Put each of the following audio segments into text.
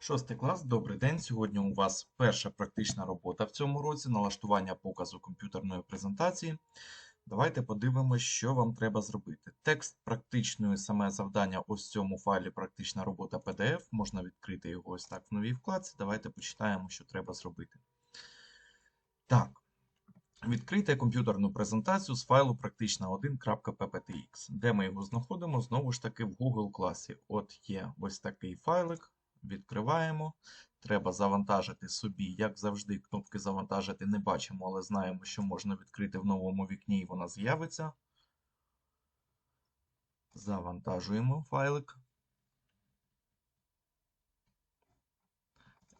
Шостий клас, добрий день. Сьогодні у вас перша практична робота в цьому році налаштування показу комп'ютерної презентації. Давайте подивимося, що вам треба зробити. Текст практичної саме завдання ось в цьому файлі практична робота PDF. Можна відкрити його ось так в новій вкладці. Давайте почитаємо, що треба зробити. Так. Відкрийте комп'ютерну презентацію з файлу практична1.pptx. Де ми його знаходимо? Знову ж таки в Google класі. От є ось такий файлик. Відкриваємо. Треба завантажити собі, як завжди, кнопки завантажити не бачимо, але знаємо, що можна відкрити в новому вікні і вона з'явиться. Завантажуємо файлик.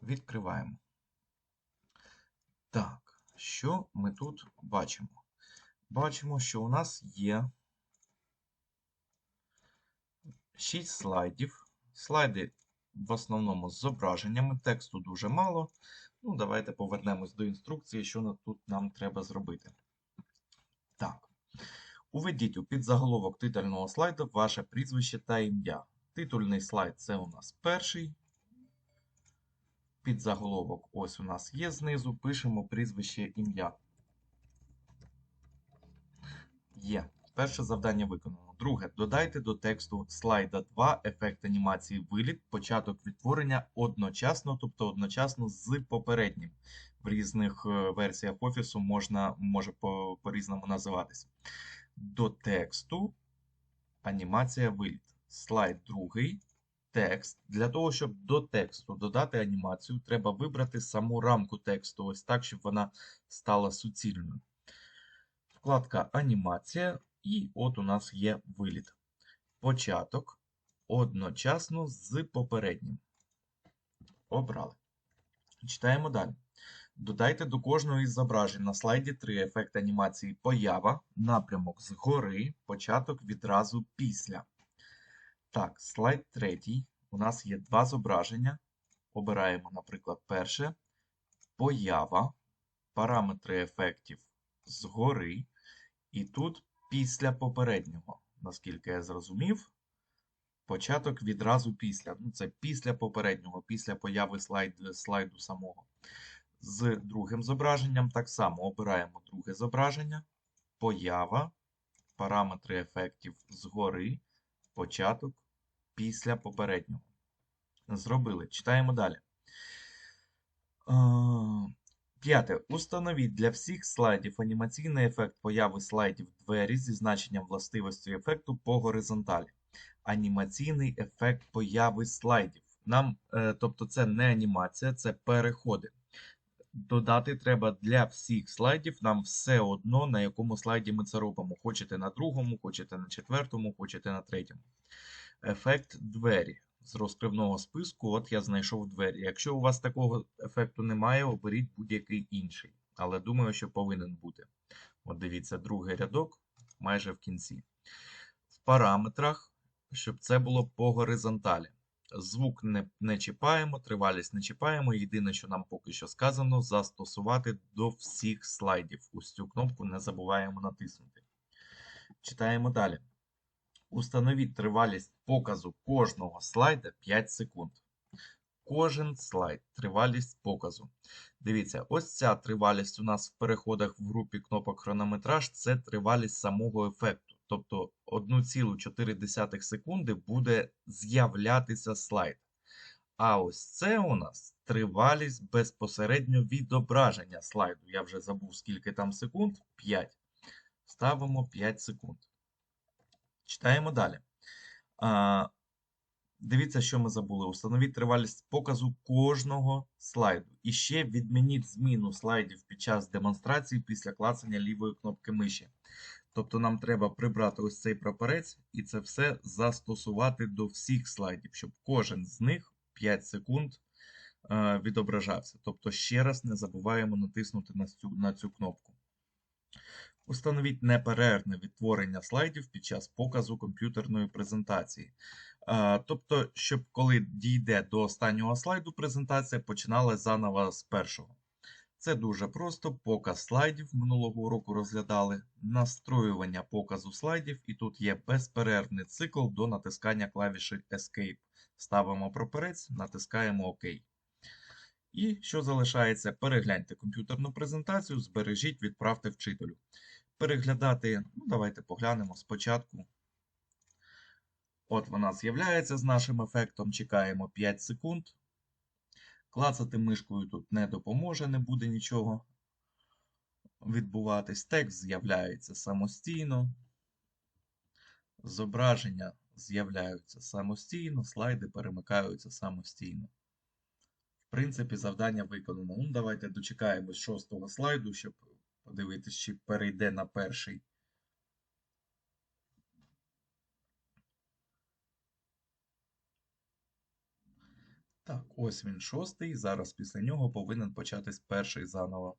Відкриваємо. Так, що ми тут бачимо? Бачимо, що у нас є 6 слайдів. Слайди в основному з зображеннями, тексту дуже мало. Ну, Давайте повернемось до інструкції, що тут нам треба зробити. Так. Уведіть у підзаголовок титульного слайду ваше прізвище та ім'я. Титульний слайд це у нас перший. Підзаголовок ось у нас є знизу. Пишемо прізвище ім'я. Є. Перше завдання виконано. Друге, додайте до тексту слайда 2 ефект анімації виліт, початок відтворення одночасно, тобто одночасно з попереднім. В різних е, версіях офісу можна, може по-різному по називатися. До тексту анімація виліт. Слайд другий. Текст. Для того, щоб до тексту додати анімацію, треба вибрати саму рамку тексту, ось так, щоб вона стала суцільною. Вкладка Анімація. І от у нас є виліт. Початок одночасно з попереднім. Обрали. Читаємо далі. Додайте до кожного із зображень на слайді 3 ефект анімації поява, напрямок згори, початок відразу після. Так, слайд третій. У нас є два зображення. Обираємо, наприклад, перше. Поява, параметри ефектів згори. І тут після попереднього, наскільки я зрозумів. Початок відразу після. Ну, Це після попереднього, після появи слайд, слайду самого. З другим зображенням так само обираємо друге зображення, поява, параметри ефектів згори, початок після попереднього. Зробили. Читаємо далі. П'яте. Установіть для всіх слайдів анімаційний ефект появи слайдів двері зі значенням властивості ефекту по горизонталі. Анімаційний ефект появи слайдів. Нам, е, Тобто, це не анімація, це переходи. Додати треба для всіх слайдів, нам все одно, на якому слайді ми це робимо. Хочете на другому, хочете на четвертому, хочете на третьому. Ефект двері з розкривного списку, от я знайшов двері. Якщо у вас такого ефекту немає, оберіть будь-який інший. Але думаю, що повинен бути. От дивіться, другий рядок майже в кінці. В параметрах, щоб це було по горизонталі. Звук не, не чіпаємо, тривалість не чіпаємо. Єдине, що нам поки що сказано, застосувати до всіх слайдів. Ось цю кнопку не забуваємо натиснути. Читаємо далі. Установіть тривалість показу кожного слайда 5 секунд. Кожен слайд, тривалість показу. Дивіться, ось ця тривалість у нас в переходах в групі кнопок хронометраж це тривалість самого ефекту. Тобто 1,4 секунди буде з'являтися слайд. А ось це у нас тривалість безпосередньо відображення слайду. Я вже забув, скільки там секунд. 5. Ставимо 5 секунд. Читаємо далі. Дивіться, що ми забули. Установіть тривалість показу кожного слайду. І ще відмініть зміну слайдів під час демонстрації після клацання лівої кнопки миші. Тобто нам треба прибрати ось цей прапорець і це все застосувати до всіх слайдів, щоб кожен з них 5 секунд е, відображався. Тобто, ще раз не забуваємо натиснути на цю, на цю кнопку. Установіть неперервне відтворення слайдів під час показу комп'ютерної презентації. Тобто, щоб коли дійде до останнього слайду, презентація починала заново з першого. Це дуже просто. Показ слайдів минулого уроку розглядали, настроювання показу слайдів, і тут є безперервний цикл до натискання клавіші Escape. ставимо прапорець, натискаємо ОК. І що залишається? Перегляньте комп'ютерну презентацію, збережіть, відправте вчителю. Переглядати, ну давайте поглянемо спочатку. От вона з'являється з нашим ефектом. Чекаємо 5 секунд. Клацати мишкою тут не допоможе, не буде нічого відбуватись. Текст з'являється самостійно. Зображення з'являються самостійно, слайди перемикаються самостійно. В принципі, завдання виконано. Ну, давайте дочекаємось шостого слайду, щоб подивитись, чи перейде на перший. Так, ось він шостий. Зараз після нього повинен початись перший заново.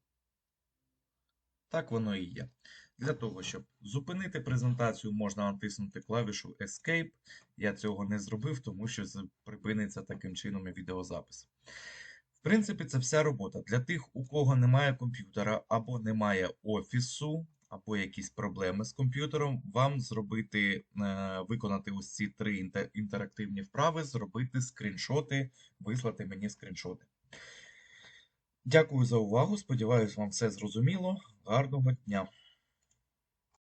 Так воно і є. Для того, щоб зупинити презентацію, можна натиснути клавішу Escape. Я цього не зробив, тому що припиниться таким чином і відеозапис. В принципі, це вся робота. Для тих, у кого немає комп'ютера або немає офісу, або якісь проблеми з комп'ютером, вам зробити, е, виконати ось ці три інтерактивні вправи, зробити скріншоти, вислати мені скріншоти. Дякую за увагу. Сподіваюсь, вам все зрозуміло. Гарного дня!